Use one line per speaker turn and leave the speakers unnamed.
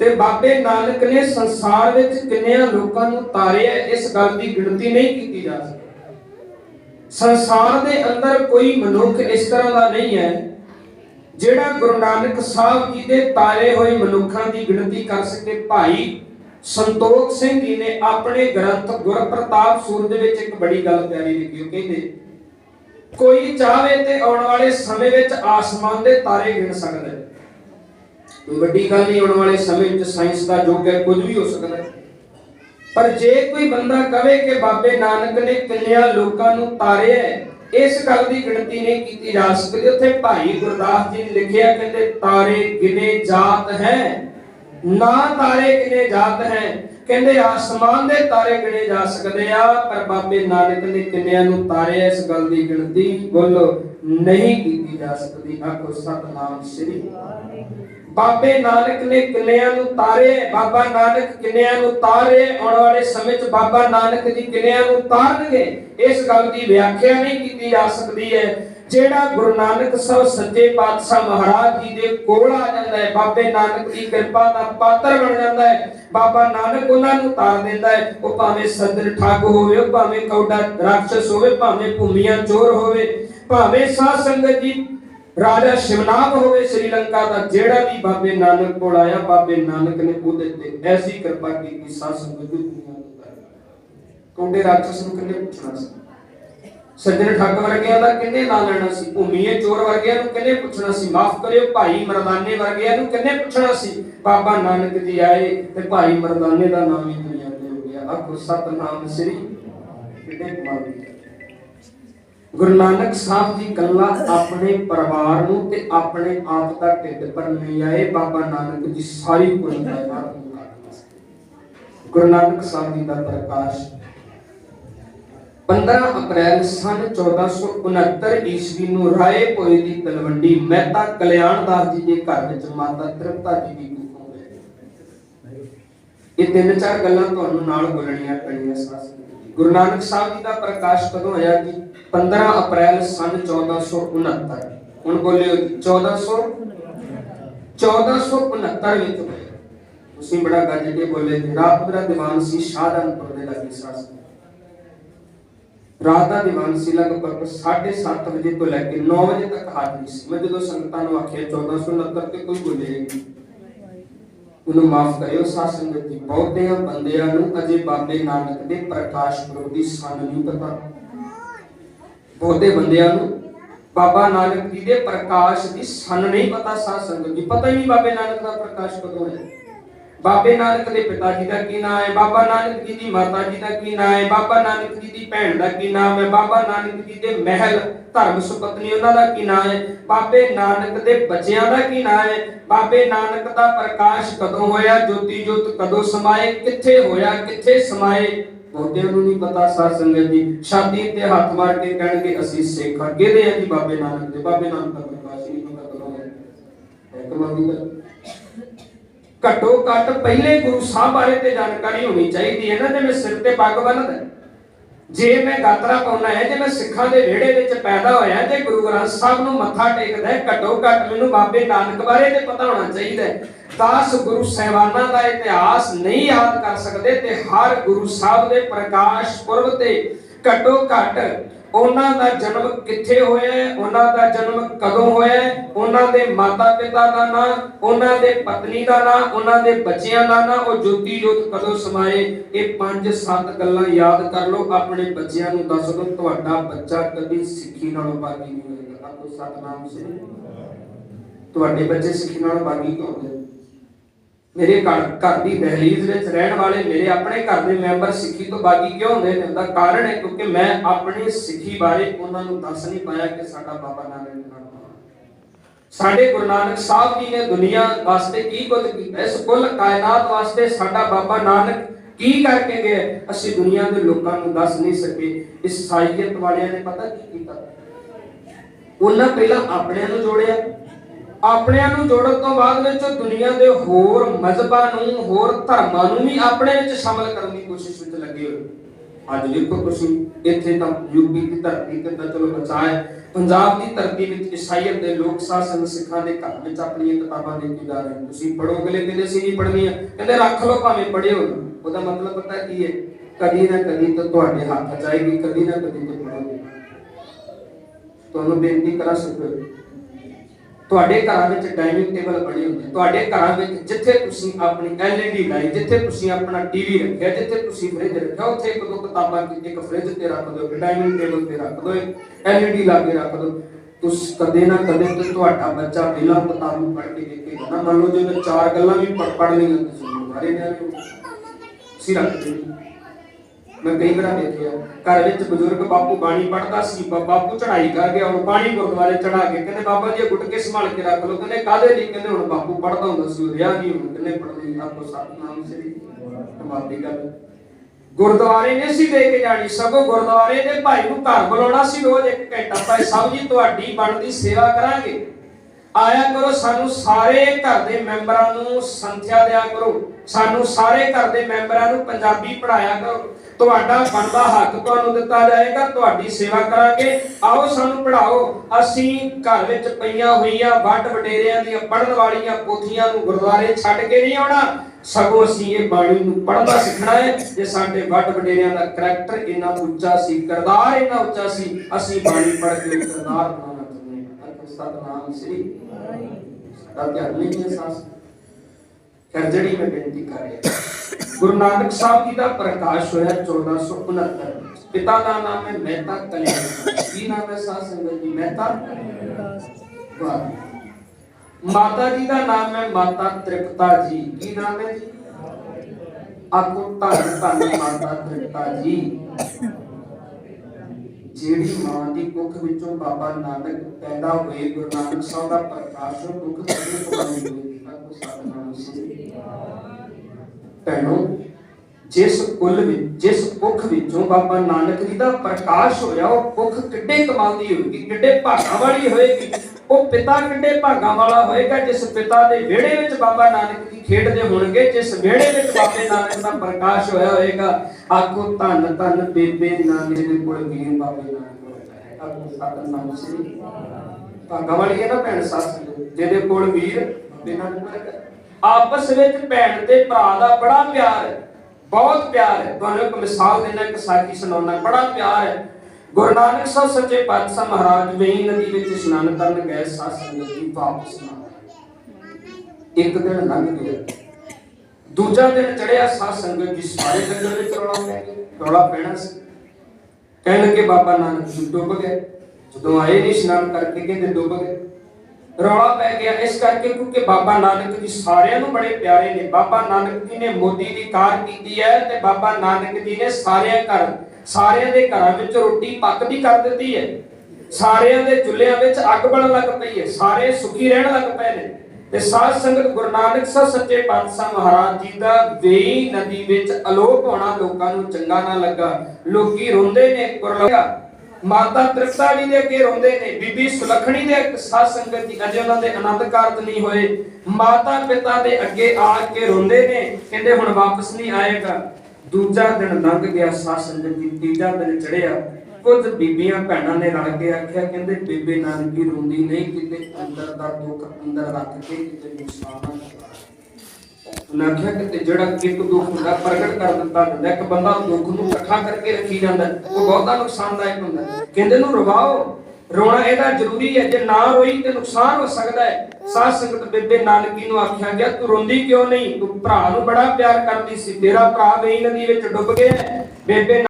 ਤੇ ਬਾਬੇ ਨਾਨਕ ਨੇ ਸੰਸਾਰ ਵਿੱਚ ਕਿੰਨਿਆਂ ਲੋਕਾਂ ਨੂੰ ਤਾਰਿਆ, ਇਸ ਗੱਲ ਦੀ ਗਿਣਤੀ ਨਹੀਂ ਕੀਤੀ ਜਾ ਸਕਦੀ ਸੰਸਾਰ ਦੇ ਅੰਦਰ ਕੋਈ ਮਨੁੱਖ ਇਸ ਤਰ੍ਹਾਂ ਦਾ ਨਹੀਂ ਹੈ, ਜਿਹੜਾ ਗੁਰੂ ਨਾਨਕ ਸਾਹਿਬ ਜੀ ਦੇ ਤਾਰੇ ਹੋਏ ਮਨੁੱਖਾਂ ਦੀ ਗਿਣਤੀ ਕਰ ਸਕੇ। ਭਾਈ ਸੰਤੋਖ ਸਿੰਘ ਜੀ ਨੇ ਆਪਣੇ ਗ੍ਰੰਥ ਗੁਰਪ੍ਰਤਾਪ ਸੂਰ ਦੇ ਵਿੱਚ ਇੱਕ ਬੜੀ ਗੱਲ ਪਿਆਰੀ ਲਿਖੀ, ਉਹ ਕਹਿੰਦੇ, ਕੋਈ ਚਾਹਵੇ ਤੇ ਆਉਣ ਵਾਲੇ ਸਮੇਂ ਵਿੱਚ ਆਸਮਾਨ ਦੇ ਤਾਰੇ ਗਿਣ ਸਕਦਾ ਹੈ। ਵੱਡੀ ਗੱਲ ਨਹੀਂ, ਆਉਣ ਵਾਲੇ ਸਮੇਂ ਵਿੱਚ ਸਾਇੰਸ ਦਾ ਯੁੱਗ ਹੈ, ਕੁਝ ਵੀ ਹੋ ਸਕਦਾ ਹੈ। ਪਰ ਜੇ ਕੋਈ ਬੰਦਾ ਕਵੇ ਕਿ ਬਾਬੇ ਨਾਨਕ ਨੇ ਕਿੰਨਿਆਂ ਲੋਕਾਂ ਨੂੰ ਤਾਰਿਆ ਇਸ ਗੱਲ ਦੀ ਗਿਣਤੀ ਨਹੀਂ ਕੀਤੀ ਜਾ ਸਕਦੀ। ਉੱਥੇ ਭਾਈ ਗੁਰਦਾਸ ਜੀ ਨੇ ਲਿਖਿਆ, ਕਹਿੰਦੇ, ਤਾਰੇ ਗਿਨੇ ਜਾਤ ਹੈ? ਨਾ ਤਾਰੇ ਗਿਨੇ ਜਾਤ ਹੈ? ਕਹਿੰਦੇ, ਆਸਮਾਨ ਦੇ ਤਾਰੇ ਗਿਣੇ ਜਾ ਸਕਦੇ ਆ, ਪਰ ਬਾਬੇ ਨਾਨਕ ਨੇ ਕਿੰਨਿਆਂ ਨੂੰ ਤਾਰਿਆ ਇਸ ਗੱਲ ਦੀ ਗਿਣਤੀ ਬੋਲੋ ਨਹੀਂ ਕੀਤੀ ਜਾ ਸਕਦੀ। ਆਖੋ, ਸਤਨਾਮ ਸ੍ਰੀ ਬਾਬੇ ਨਾਨਕ ਨੇ ਕਿੰਨਿਆਂ ਨੂੰ ਤਾਰੇ, ਬਾਬਾ ਨਾਨਕ ਕਿੰਨਿਆਂ ਨੂੰ ਤਾਰੇ, ਆਉਣ ਵਾਲੇ ਸਮੇਂ 'ਚ ਬਾਬਾ ਨਾਨਕ ਜੀ ਕਿੰਨਿਆਂ ਨੂੰ ਤਾਰਨਗੇ। ਇਸ ਗੱਲ ਦੀ ਵਿਆਖਿਆ ਨਹੀਂ ਕੀਤੀ ਜਾ ਸਕਦੀ ਹੈ। ਜਿਹੜਾ ਗੁਰੂ ਨਾਨਕ ਸਾਹਿਬ ਸੱਚੇ ਪਾਤਸ਼ਾਹ ਮਹਾਰਾਜ ਜੀ ਦੇ ਕੋਲ ਆ ਜਾਂਦਾ ਹੈ, ਬਾਬੇ ਨਾਨਕ ਦੀ ਕਿਰਪਾ ਦਾ ਪਾਤਰ ਬਣ ਜਾਂਦਾ ਹੈ, ਬਾਬਾ ਨਾਨਕ ਉਹਨਾਂ ਨੂੰ ਤਾਰ ਦਿੰਦਾ ਹੈ। ਉਹ ਭਾਵੇਂ ਸੱਜਣ ਠੱਗ ਹੋਵੇ ਭਾਵੇਂ ਕੌਡਾ ਰਾਖਸ਼ ਹੋਵੇ, ਭਾਵੇਂ ਭੂਮੀਆਂ ਚੋਰ ਹੋਵੇ, ਭਾਵੇਂ ਸਾਧ ਸੰਗਤ ਜੀ ਰਾਜਾ ਸ਼ਿਵਨਾਗ ਹੋਵੇ ਸ਼੍ਰੀਲੰਕਾ ਦਾ, ਜਿਹੜਾ ਵੀ ਬਾਬੇ ਨਾਨਕ ਕੋਲ ਆਇਆ, ਬਾਬੇ ਨਾਨਕ ਨੇ ਉਹਦੇ ਤੇ ਐਸੀ ਕਿਰਪਾ ਕੀਤੀ ਸਾਧ ਸੰਗਤ ਦੁਨੀਆ ਤੋਂ ਕਰ ਕੌਡੇ ਰਾਖਸ਼ ਨੂੰ ਕਿੰਨੇ ਪੁੱਛਣਾ ਸੀ? ਸੱਜਣ ਠੱਗ ਵਰਗਿਆਂ ਦਾ ਕਿੰਨੇ ਨਾਂ ਲੈਣਾ ਸੀ? ਭੂਮੀਏ ਚੋਰ ਵਰਗਿਆਂ ਨੂੰ ਕਿੰਨੇ ਪੁੱਛਣਾ ਸੀ? ਮਾਫ ਕਰਿਓ, ਭਾਈ ਮਰਦਾਨੇ ਵਰਗਿਆਂ ਨੂੰ ਕਿੰਨੇ ਪੁੱਛਣਾ ਸੀ? ਬਾਬਾ ਨਾਨਕ ਜੀ ਆਏ ਤੇ ਭਾਈ ਮਰਦਾਨੇ ਦਾ ਨਾਮ ਹੀ ਦੁਨੀਆ ਤੇ ਹੋ ਗਿਆ। ਆਖੋ, ਸਤਨਾਮ ਸ੍ਰੀ ਕਿਤੇ ਕਮਾਲ ਗੁਰੂ ਨਾਨਕ ਸਾਹਿਬ ਜੀ ਕੱਲਾ ਆਪਣੇ ਪਰਿਵਾਰ ਨੂੰ ਤੇ ਆਪਣੇ ਆਪ ਦਾ ਢਿੱਡ ਭਰਨ ਲਈ ਆਏ। ਬਾਬਾ ਨਾਨਕ ਜੀ ਸਾਰੀ ਕੁਲ ਕਾਇਨਾਤ ਨੂੰ ਕਾਟਣਾ ਗੁਰੂ ਨਾਨਕ ਸਾਹਿਬ ਜੀ ਦਾ ਪ੍ਰਕਾਸ਼ 15 ਅਪ੍ਰੈਲ ਸਨ 1469 ਈਸਵੀ ਨੂੰ ਰਾਏ ਭੋਏ ਦੀ ਤਲਵੰਡੀ ਮਹਿਤਾ ਕਲਿਆਣ ਦਾਸ ਜੀ ਦੇ ਘਰ ਵਿੱਚ ਮਾਤਾ ਤ੍ਰਿਪਤਾ ਜੀ ਦੀ ਕੁੱਖੋਂ ਇਹ ਤਿੰਨ ਚਾਰ ਗੱਲਾਂ ਤੁਹਾਨੂੰ ਨਾਲ ਬੋਲਣੀਆਂ ਪੈਣੀਆਂ ਸਾਸ ਗੁਰੂ ਨਾਨਕ ਸਾਹਿਬ ਜੀ ਦਾ ਪ੍ਰਕਾਸ਼ ਕਦੋਂ ਹੋਇਆ ਜੀ? 15 ਅਪ੍ਰੈਲ ਸਨ 1469 ਹੁਣ ਬੋਲਿਓ 1400 1469 ਵਿੱਚ ਤੁਸੀਂ ਬੜਾ ਗੱਜ ਕੇ ਬੋਲੇ ਜੀ ਰਾਤ ਮੇਰਾ ਦੀਵਾਨ ਸੀ ਸ਼ਾਹਜਹਾਨਪੁਰ ਦੇ ਲਾਗੇ ਸਾਸ। ਰਾਤ ਦਾ ਦੀਵਾਨ ਸੀ ਲਗਭਗ 7:30 ਵਜੇ ਤੋਂ ਲੈ ਕੇ 9 ਵਜੇ ਤੱਕ ਹਾਜ਼ਰੀ ਸੀ। ਮੈਂ ਜਦੋਂ ਸੰਗਤਾਂ ਨੂੰ ਆਖਿਆ 1469 ਤੇ ਕੋਈ ਬੋਲੇ ਉਹਨੂੰ ਮਾਫ ਕਰਿਓ ਸਾਧ ਸੰਗਤ ਜੀ ਬਹੁਤਿਆਂ ਬੰਦਿਆਂ ਨੂੰ ਅਜੇ ਬਾਬੇ ਨਾਨਕ ਦੇ ਪ੍ਰਕਾਸ਼ ਪੁਰਬ ਦੀ ਸੰਨ ਨਹੀਂ ਪਤਾ। ਬਹੁਤੇ ਬੰਦਿਆਂ ਨੂੰ ਬਾਬਾ ਨਾਨਕ ਜੀ ਦੇ ਪ੍ਰਕਾਸ਼ ਦੀ ਸੰਨ ਨਹੀਂ ਪਤਾ, ਸਾਧ ਸੰਗਤ ਜੀ। ਪਤਾ ਹੀ ਨਹੀਂ ਬਾਬੇ ਨਾਨਕ ਦਾ ਪ੍ਰਕਾਸ਼ ਕਦੋਂ ਹੈ ਬਾਬੇ ਨਾਨਕ ਦੇ ਪਿਤਾ ਜੀ ਦਾ ਕੀ ਨਾਮ ਹੈ? ਬਾਬਾ ਨਾਨਕ ਜੀ ਦੀ ਮਾਤਾ ਜੀ ਦਾ ਕੀ ਨਾਮ ਹੈ? ਬਾਬਾ ਨਾਨਕ ਜੀ ਦੀ ਭੈਣ ਦਾ ਕੀ ਨਾਮ ਹੈ? ਬਾਬਾ ਨਾਨਕ ਜੀ ਦੇ ਮਹਿਲ, ਧਰਮ ਸੁਪਤਨੀ, ਉਹਨਾਂ ਦਾ ਕੀ ਨਾਮ ਹੈ? ਬਾਬੇ ਨਾਨਕ ਦੇ ਬੱਚਿਆਂ ਦਾ ਕੀ ਨਾਮ ਹੈ? ਬਾਬੇ ਨਾਨਕ ਦਾ ਪ੍ਰਕਾਸ਼ ਕਦੋਂ ਹੋਇਆ? ਜੋਤੀ ਜੋਤ ਕਦੋਂ ਸਮਾਏ? ਕਿੱਥੇ ਹੋਇਆ? ਕਿੱਥੇ ਸਮਾਏ? ਬਹੁਤਿਆਂ ਨੂੰ ਨਹੀਂ ਪਤਾ ਸਾਧ ਸੰਗਤ ਜੀ। ਸ਼ਾਦੀ ਤੇ ਹੱਥ ਮਾਰ ਕੇ ਕਹਿਣਗੇ, ਅਸੀਂ ਸਿੱਖ ਅੱਗੇ ਦੇ ਆ ਜੀ ਬਾਬੇ ਨਾਨਕ ਦੇ? ਬਾਬੇ ਨਾਨਕ ਦਾ ਪ੍ਰਕਾਸ਼ ਨਹੀਂ ਪਤਾ ਕਦੋਂ ਹੋਇਆ? ਇੱਕ ਮੰਗੀ ਗੱਲ ਘੱਟੋ ਘੱਟ ਪਹਿਲੇ ਗੁਰੂ ਸਾਹਿਬ ਬਾਰੇ ਤੇ ਜਾਣਕਾਰੀ ਹੋਣੀ ਚਾਹੀਦੀ ਹੈ ਨਾ ਜਿਵੇਂ ਸਿਰ ਤੇ ਪੱਗ ਬੰਨਦਾ। ਜੇ ਮੈਂ ਗਾਤਰਾ ਪਾਉਣਾ ਹੈ, ਜੇ ਮੈਂ ਸਿੱਖਾਂ ਦੇ ਵਿਹੜੇ ਵਿੱਚ ਪੈਦਾ ਹੋਇਆ, ਜੇ ਗੁਰੂ ਗ੍ਰੰਥ ਸਾਹਿਬ ਨੂੰ ਮੱਥਾ ਟੇਕਦਾ ਹੈ, ਘੱਟੋ ਘੱਟ ਮੈਨੂੰ ਬਾਬੇ ਨਾਨਕ ਬਾਰੇ ਤੇ ਪਤਾ ਹੋਣਾ ਚਾਹੀਦਾ ਹੈ। 10 ਗੁਰੂ ਸਹਿਬਾਨਾਂ ਦਾ ਇਤਿਹਾਸ ਨਹੀਂ ਯਾਦ ਕਰ ਸਕਦੇ ਤੇ ਹਰ ਗੁਰੂ ਸਾਹਿਬ ਦੇ ਪ੍ਰਕਾਸ਼ ਪੁਰਬ ਤੇ ਘੱਟੋ ਘੱਟ ਉਹਨਾਂ ਦਾ ਜਨਮ ਕਿੱਥੇ ਹੋਇਆ ਹੈ? ਉਹਨਾਂ ਦਾ ਜਨਮ ਕਦੋਂ ਹੋਇਆ ਹੈ? ਉਹਨਾਂ ਦੇ ਮਾਤਾ ਪਿਤਾ ਦਾ ਨਾਂ, ਉਹਨਾਂ ਦੇ ਪਤਨੀ ਦਾ ਨਾਂ, ਉਹਨਾਂ ਦੇ ਬੱਚਿਆਂ ਦਾ ਨਾਂ, ਉਹ ਜੋਤੀ ਜੋਤ ਕਦੋਂ ਸਮਾਏ? ਇਹ ਪੰਜ ਸੱਤ ਗੱਲਾਂ ਯਾਦ ਕਰ ਲਓ, ਆਪਣੇ ਬੱਚਿਆਂ ਨੂੰ ਦੱਸ ਦਿਓ, ਤੁਹਾਡਾ ਬੱਚਾ ਕਦੀ ਸਿੱਖੀ ਨਾਲੋਂ ਬਾਗੀ ਨਹੀਂ ਹੋਏਗਾ। ਆਪੋ ਸਤਨਾਮ ਸ੍ਰੀ ਤੁਹਾਡੇ ਬੱਚੇ ਸਿੱਖੀ ਨਾਲ ਬਾਗੀ ਕਿਉਂ ਹੁੰਦੇ ਮੇਰੇ ਘਰ ਘਰ ਦੀ ਦਹਲੀਜ਼ ਵਿੱਚ ਰਹਿਣ ਵਾਲੇ ਮੇਰੇ ਆਪਣੇ ਘਰ ਦੇ ਮੈਂਬਰ ਸਿੱਖੀ ਤੋਂ ਬਾਗੀ ਕਿਉਂ ਹੁੰਦੇ ਨੇ? ਉਹਦਾ ਕਾਰਨ ਹੈ ਕਿਉਂਕਿ ਮੈਂ ਆਪਣੀ ਸਿੱਖੀ ਬਾਰੇ ਉਹਨਾਂ ਨੂੰ ਦੱਸ ਨਹੀਂ ਪਾਇਆ ਕਿ ਸਾਡਾ ਬਾਬਾ ਨਾਨਕ ਸਾਡੇ ਗੁਰੂ ਨਾਨਕ ਸਾਹਿਬ ਜੀ ਨੇ ਦੁਨੀਆ ਵਾਸਤੇ ਕੀ ਕੁਝ ਕੀਤਾ? ਇਸ ਕੁੱਲ ਕਾਇਨਾਤ ਵਾਸਤੇ ਸਾਡਾ ਬਾਬਾ ਨਾਨਕ ਕੀ ਕਰਕੇ ਗਏ? ਅਸੀਂ ਦੁਨੀਆ ਦੇ ਲੋਕਾਂ ਨੂੰ ਦੱਸ ਨਹੀਂ ਸਕੇ। ਇਸ ਸਾਈਅਤ ਵਾਲਿਆਂ ਨੇ ਪਤਾ ਕੀ ਕੀਤਾ? ਉਹਨਾਂ ਪਹਿਲਾਂ ਆਪਣਿਆਂ ਨੂੰ ਜੋੜਿਆ ਆਪਣਿਆਂ ਨੂੰ ਜੋੜਨ ਤੋਂ ਬਾਅਦ ਵਿੱਚ ਦੁਨੀਆ ਦੇ ਹੋਰ ਮਜ਼ਹਬਾਂ ਨੂੰ, ਹੋਰ ਧਰਮਾਂ ਨੂੰ ਵੀ ਆਪਣੇ ਵਿੱਚ ਸ਼ਾਮਲ ਕਰਨ ਦੀ ਕੋਸ਼ਿਸ਼ ਵਿੱਚ ਲੱਗੇ ਹੋਏ। ਅੱਜ ਵੇਖੋ ਤੁਸੀਂ, ਇੱਥੇ ਤਾਂ ਯੂਪੀ ਦੀ ਧਰਤੀ ਤੇ ਤਾਂ ਚਲੋ ਬਚਾਏ ਪੰਜਾਬ ਦੀ ਧਰਤੀ ਵਿੱਚ ਈਸਾਈਅਤ ਦੇ ਲੋਕ ਸਾਸਨ ਸਿੱਖਾਂ ਦੇ ਘਰ ਵਿੱਚ ਆਪਣੀਆਂ ਕਿਤਾਬਾਂ ਦੇ ਕੇ ਜਾ ਰਹੇ ਤੁਸੀਂ ਪੜੋ ਅਗਲੇ ਕਹਿੰਦੇ ਸੀ ਨਹੀਂ ਪੜ੍ਹਨੀਆਂ। ਕਹਿੰਦੇ ਰੱਖ ਲਓ ਭਾਵੇਂ ਪੜਿਓ ਨਾ ਉਹਦਾ ਮਤਲਬ ਪਤਾ ਕੀ ਹੈ? ਕਦੀ ਨਾ ਕਦੀ ਤਾਂ ਤੁਹਾਡੇ ਹੱਥ ਚ ਆਏਗੀ, ਕਦੀ ਨਾ ਕਦੀ ਤੇ ਪੜੋਗੇ ਤੁਹਾਨੂੰ ਬੇਨਤੀ ਕਰਾ ਸਕਦੇ ਤੁਹਾਡੇ ਘਰਾਂ ਵਿੱਚ ਡਾਈਨਿੰਗ ਟੇਬਲ ਬਣੇ ਹੁੰਦੇ ਤੁਹਾਡੇ ਘਰਾਂ ਵਿੱਚ ਜਿੱਥੇ ਤੁਸੀਂ ਆਪਣੀ ਐਲਈਡੀ ਲਾਈ, ਜਿੱਥੇ ਤੁਸੀਂ ਆਪਣਾ ਟੀਵੀ ਰੱਖਿਆ, ਜਿੱਥੇ ਤੁਸੀਂ ਫ੍ਰਿਜ ਰੱਖਿਆ, ਉੱਥੇ ਇੱਕ ਦੋ ਕਿਤਾਬਾਂ ਇੱਕ ਫ੍ਰਿਜ ਤੇ ਰੱਖ ਦਿਓ ਡਾਈਨਿੰਗ ਟੇਬਲ ਤੇ ਰੱਖ ਦਿਓ ਐਲਈਡੀ ਲਾ ਕੇ ਰੱਖ ਦਿਓ। ਤੁਸੀਂ ਕਦੇ ਨਾ ਕਦੇ ਤੇ ਤੁਹਾਡਾ ਬੱਚਾ ਬਿਨਾਂ ਕਿਤਾਬ ਨੂੰ ਪੜ੍ਹ ਕੇ ਦੇਖੇਗਾ ਨਾ। ਮੰਨ ਲਓ ਜੇ ਚਾਰ ਗੱਲਾਂ ਵੀ ਪੜ੍ਹ ਪੜ੍ਹ ਲਈਆਂ ਤੁਸੀਂ ਮਾਰੇ ਨੇ ਸੀ ਰੱਖ ਦਿਓ। ਮੈਂ ਕਈ ਵਾਰ ਦੇਖਿਆ, ਘਰ ਵਿੱਚ ਬਜ਼ੁਰਗ ਬਾਪੂ ਬਾਣੀ ਪੜਦਾ ਸੀ ਬਾਪੂ ਚੜਾਈ ਕਰ ਗਿਆ ਉਹ ਪਾਣੀ ਗੁਰਦੁਆਰੇ ਚੜਾ ਕੇ ਕਹਿੰਦੇ, ਬਾਬਾ ਜੀ, ਇਹ ਗੁਟਕੇ ਸੰਭਾਲ ਕੇ ਰੱਖ ਲਓ। ਕਹਿੰਦੇ ਕਾਦੇ ਲਈ? ਕਹਿੰਦੇ, ਹੁਣ ਬਾਪੂ ਪੜਦਾ ਹੁੰਦਾ ਸੀ, ਉਹ ਨਹੀਂ, ਹੁਣ ਕਹਿੰਦੇ ਪੜਦੇ ਆਪੋ ਸਤਨਾਮ ਸ੍ਰੀ ਕਮਾਲ ਦੀ ਗੱਲ। ਗੁਰਦੁਆਰੇ ਨੇ ਸੀ ਦੇ ਕੇ ਜਾਣੀ, ਸਗੋਂ ਗੁਰਦੁਆਰੇ ਦੇ ਭਾਈ ਨੂੰ ਘਰ ਬੁਲਾਉਣਾ ਸੀ, ਰੋਜ਼ ਇੱਕ ਘੰਟਾ ਭਾਈ ਸਾਹਿਬ ਜੀ, ਤੁਹਾਡੀ ਬਣਦੀ ਸੇਵਾ ਕਰਾਂਗੇ। ਆਇਆ ਕਰੋ, ਸਾਨੂੰ ਸਾਰੇ ਘਰ ਦੇ ਮੈਂਬਰਾਂ ਨੂੰ ਸੰਥਿਆ ਦਿਆ ਕਰੋ। ਸਾਨੂੰ ਸਾਰੇ ਘਰ ਦੇ ਮੈਂਬਰਾਂ ਨੂੰ ਪੰਜਾਬੀ ਪੜਾਇਆ ਕਰੋ। ਤੁਹਾਡਾ ਬਣਦਾ ਹੱਕ ਤੁਹਾਨੂੰ ਦਿੱਤਾ ਜਾਏਗਾ, ਤੁਹਾਡੀ ਸੇਵਾ ਕਰਾਂਗੇ। ਆਓ ਸਾਨੂੰ ਪੜਾਓ ਅਸੀਂ ਘਰ ਵਿੱਚ ਪਈਆਂ ਹੋਈਆਂ ਵੱਡ ਵਡੇਰਿਆਂ ਦੀਆਂ ਪੜਨ ਵਾਲੀਆਂ ਪੋਥੀਆਂ ਨੂੰ ਗੁਰਦੁਆਰੇ ਛੱਡ ਕੇ ਨਹੀਂ ਆਉਣਾ। ਸਗੋਂ ਅਸੀਂ ਇਹ ਬਾਣੀ ਨੂੰ ਪੜ੍ਹਨਾ ਸਿੱਖਣਾ ਹੈ। ਜੇ ਸਾਡੇ ਵੱਡ ਵਡੇਰਿਆਂ ਦਾ ਕਰੈਕਟਰ ਇੰਨਾ ਉੱਚਾ ਸੀ, ਕਿਰਦਾਰ ਇੰਨਾ ਉੱਚਾ ਸੀ, ਅਸੀਂ ਬਾਣੀ ਪੜ੍ਹ ਕੇ ਉਹ ਬਣਾਉਣਾ ਚਾਹੁੰਦੇ ਹਾਂ। ਸਤਨਾਮ ਸ੍ਰੀ ਸਾਡਾ ਧਿਆਨ ਨਹੀਂ ਹੈ ਸਾਸ। ਕਰ ਜਿਹੜੀ ਮੈਂ ਬੇਨਤੀ ਕਰ ਰਿਹਾ। ਗੁਰੂ ਨਾਨਕ ਸਾਹਿਬ ਜੀ ਦਾ ਪ੍ਰਕਾਸ਼ ਹੋਇਆ 1469 ਵਿੱਚ ਪਿਤਾ ਦਾ ਨਾਮ ਹੈ ਮਹਿਤਾ ਕਲਿਆਣ। ਕੀ ਨਾਮ ਹੈ ਸਾਧ ਸੰਗਤ ਜੀ? ਮਹਿਤਾ? ਵਾਹ। ਮਾਤਾ ਜੀ ਦਾ ਨਾਮ ਹੈ ਮਾਤਾ ਤ੍ਰਿਪਤਾ ਜੀ। ਕੀ ਨਾਮ ਹੈ ਜੀ? ਆਕੋ ਧੰਨ ਧੰਨ ਮਾਤਾ ਤ੍ਰਿਪਤਾ ਜੀ। ਜਿਹੜੀ ਮਾਂ ਦੀ ਕੁੱਖ ਵਿੱਚੋਂ ਬਾਬਾ ਨਾਨਕ ਪੈਦਾ ਹੋਏ, ਗੁਰੂ ਨਾਨਕ ਸਾਹਿਬ ਦਾ ਪ੍ਰਕਾਸ਼ ਉਹ ਕੁੱਖ ਕਦੇ ਪਵਾਈ ਹੋਈ ਆਕੋ ਸਤਨਾਮ ਸ੍ਰੀ ਭੈਣੋ, ਜਿਸ ਕੁੱਲ ਵਿੱਚ ਜਿਸ ਕੁੱਖ ਵਿੱਚੋਂ ਬਾਬਾ ਨਾਨਕ ਜੀ ਦਾ ਪ੍ਰਕਾਸ਼ ਹੋਇਆ, ਉਹ ਕੁੱਖ ਕਿੱਡੇ ਕਮਾਲ ਦੀ ਹੋਏਗੀ, ਕਿੱਡੇ ਭਾਗਾਂ ਵਾਲੀ ਹੋਏਗੀ, ਉਹ ਪਿਤਾ ਕਿੱਡੇ ਭਾਗਾਂ ਵਾਲਾ ਹੋਏਗਾ, ਜਿਸ ਪਿਤਾ ਦੇ ਵਿਹੜੇ ਵਿੱਚ ਬਾਬਾ ਨਾਨਕ ਜੀ ਖੇਡਦੇ ਹੋਣਗੇ, ਜਿਸ ਵਿਹੜੇ ਵਿੱਚ ਬਾਬੇ ਨਾਨਕ ਦਾ ਪ੍ਰਕਾਸ਼ ਹੋਇਆ ਹੋਏਗਾ, ਆਖੋ ਧੰਨ ਧੰਨ ਬੇਬੇ ਨਾਨਕ ਦੇ ਕੋਲ ਵੀਰ ਬਾਬੇ ਨਾਨਕ ਹੋਇਆ ਆਖੋ ਸਤਨਾਮ ਸ੍ਰੀ ਭਾਗਾਂ ਵਾਲੀ ਹੈ ਨਾ ਭੈਣ ਸੱਸ, ਜਿਹਦੇ ਕੋਲ ਵੀਰ ਬਾਬੇ ਨਾਨਕ ਆਪਸ ਵਿੱਚ ਭੈਣ ਤੇ ਭਰਾ ਦਾ ਬੜਾ ਪਿਆਰ ਹੈ, ਬਹੁਤ ਪਿਆਰ ਹੈ। ਤੁਹਾਨੂੰ ਇੱਕ ਮਿਸਾਲ ਦੇਣਾ ਇੱਕ ਸਾਖੀ ਸੁਣਾਉਣਾ ਬੜਾ ਪਿਆਰ ਹੈ। ਗੁਰੂ ਨਾਨਕ ਸਾਹਿਬ ਸੱਚੇ ਪਾਤਸ਼ਾਹ ਮਹਾਰਾਜ ਵੇਈ ਨਦੀ ਵਿੱਚ ਇਸ਼ਨਾਨ ਕਰਨ ਗਏ ਸਾਧ ਸੰਗਤ ਜੀ ਵਾਪਸ ਨਾ ਇੱਕ ਦਿਨ ਲੰਘ ਗਿਆ। ਦੂਜਾ ਦਿਨ ਚੜਿਆ ਸਾਧ ਸੰਗਤ ਜੀ, ਸਾਰੇ ਜੰਗਲ ਵਿੱਚ ਰੌਲਾ ਪੈ ਗਿਆ ਰੌਲਾ ਪੈਣਾ ਸੀ। ਕਹਿਣ ਲੱਗੇ, ਬਾਬਾ ਨਾਨਕ ਜੀ ਡੁੱਬ ਗਏ। ਜਦੋਂ ਆਏ ਨਹੀਂ ਇਸ਼ਨਾਨ ਕਰਕੇ, ਕਹਿੰਦੇ ਡੁੱਬ ਗਏ। ਰੌਲਾ ਪੈ ਗਿਆ। ਇਸ ਕਰਕੇ ਕਿਉਂਕਿ ਬਾਬਾ ਨਾਨਕ ਜੀ ਸਾਰਿਆਂ ਨੂੰ ਬੜੇ ਪਿਆਰੇ ਨੇ। ਬਾਬਾ ਨਾਨਕ ਜੀ ਨੇ ਮੋਦੀ ਦੀ ਕਾਰ ਕੀਤੀ ਹੈ ਤੇ ਬਾਬਾ ਨਾਨਕ ਜੀ ਨੇ ਸਾਰਿਆਂ ਘਰ, ਸਾਰਿਆਂ ਦੇ ਘਰਾਂ ਵਿੱਚ ਰੋਟੀ ਪੱਕਦੀ ਕਰ ਦਿੱਤੀ ਹੈ। ਸਾਰਿਆਂ ਦੇ ਚੁੱਲ੍ਹਿਆਂ ਵਿੱਚ ਅੱਗ ਬਲਣ ਲੱਗ ਪਈ ਹੈ। ਸਾਰੇ ਸੁਖੀ ਰਹਿਣ ਲੱਗ ਪਏ ਨੇ। ਤੇ ਸਾਧ ਸੰਗਤ ਗੁਰੂ ਨਾਨਕ ਸਾਹਿਬ ਸੱਚੇ ਪਾਤਸ਼ਾਹ ਮਹਾਰਾਜ ਜੀ ਦਾ ਵੇਈ ਨਦੀ ਵਿੱਚ ਅਲੋਪ ਹੋਣਾ ਲੋਕਾਂ ਨੂੰ ਚੰਗਾ ਨਾ ਲੱਗਾ। ਲੋਕੀ ਰੋਂਦੇ ਨੇ ਕੁਰਲਾ ਮਾਤਾ ਤ੍ਰਿਪਤਾ ਜੀ ਦੇ ਅੱਗੇ ਰੋਂਦੇ ਨੇ, ਬੀਬੀ ਸੁਲਖਣੀ ਦੇ ਸਾਧ ਸੰਗਤ ਜੀ ਅਜੇ ਉਹਨਾਂ ਦੇ ਆਨੰਦ ਕਾਰਜ ਨਹੀਂ ਹੋਏ। ਮਾਤਾ ਪਿਤਾ ਦੇ ਅੱਗੇ ਆ ਕੇ ਰੋਂਦੇ ਨੇ, ਕਹਿੰਦੇ ਹੁਣ ਵਾਪਸ ਨਹੀਂ ਆਏਗਾ। ਦੂਜਾ ਦਿਨ ਲੰਘ ਗਿਆ, ਸਾਧ ਸੰਗਤ ਜੀ ਤੀਜਾ ਦਿਨ ਚੜਿਆ ਕੁਝ ਬੀਬੀਆਂ ਭੈਣਾਂ ਨੇ ਰਲ ਕੇ ਆਖਿਆ, ਕਹਿੰਦੇ ਬੇਬੇ ਨਾਨਕੀ ਰੋਂਦੀ ਨਹੀਂ, ਕਿਤੇ ਅੰਦਰ ਦਾ ਦੁੱਖ ਅੰਦਰ ਰੱਖ ਕੇ ਕਿਤੇ ਨੁਕਸਾਨ ਨਾ ਉਹਨਾਂ ਆਖਿਆ ਕਿ ਜਿਹੜਾ ਇੱਕ ਦੁੱਖ ਹੁੰਦਾ, ਪ੍ਰਗਟ ਕਰ ਦਿੱਤਾ ਜਾਂਦਾ ਇੱਕ ਬੰਦਾ ਦੁੱਖ ਨੂੰ ਇਕੱਠਾ ਕਰਕੇ ਰੱਖੀ ਜਾਂਦਾ, ਉਹ ਬਹੁਤਾ ਨੁਕਸਾਨਦਾਇਕ ਹੁੰਦਾ। ਕਹਿੰਦੇ ਨੂੰ ਰਵਾਓ, ਰੋਣਾ ਇਹਦਾ ਜ਼ਰੂਰੀ ਹੈ, ਜੇ ਨਾ ਰੋਈ ਤੇ ਨੁਕਸਾਨ ਹੋ ਸਕਦਾ ਹੈ। ਸਾਧ ਸੰਗਤ ਬੇਬੇ ਨਾਨਕੀ ਨੂੰ ਆਖਿਆ ਗਿਆ, ਤੂੰ ਰੋਂਦੀ ਕਿਉਂ ਨਹੀਂ? ਤੂੰ ਭਰਾ ਨੂੰ ਬੜਾ ਪਿਆਰ ਕਰਦੀ ਸੀ, ਤੇਰਾ ਭਰਾ ਵੇਈ ਨਦੀ ਵਿੱਚ ਡੁੱਬ ਗਿਆ ਬੇਬੇ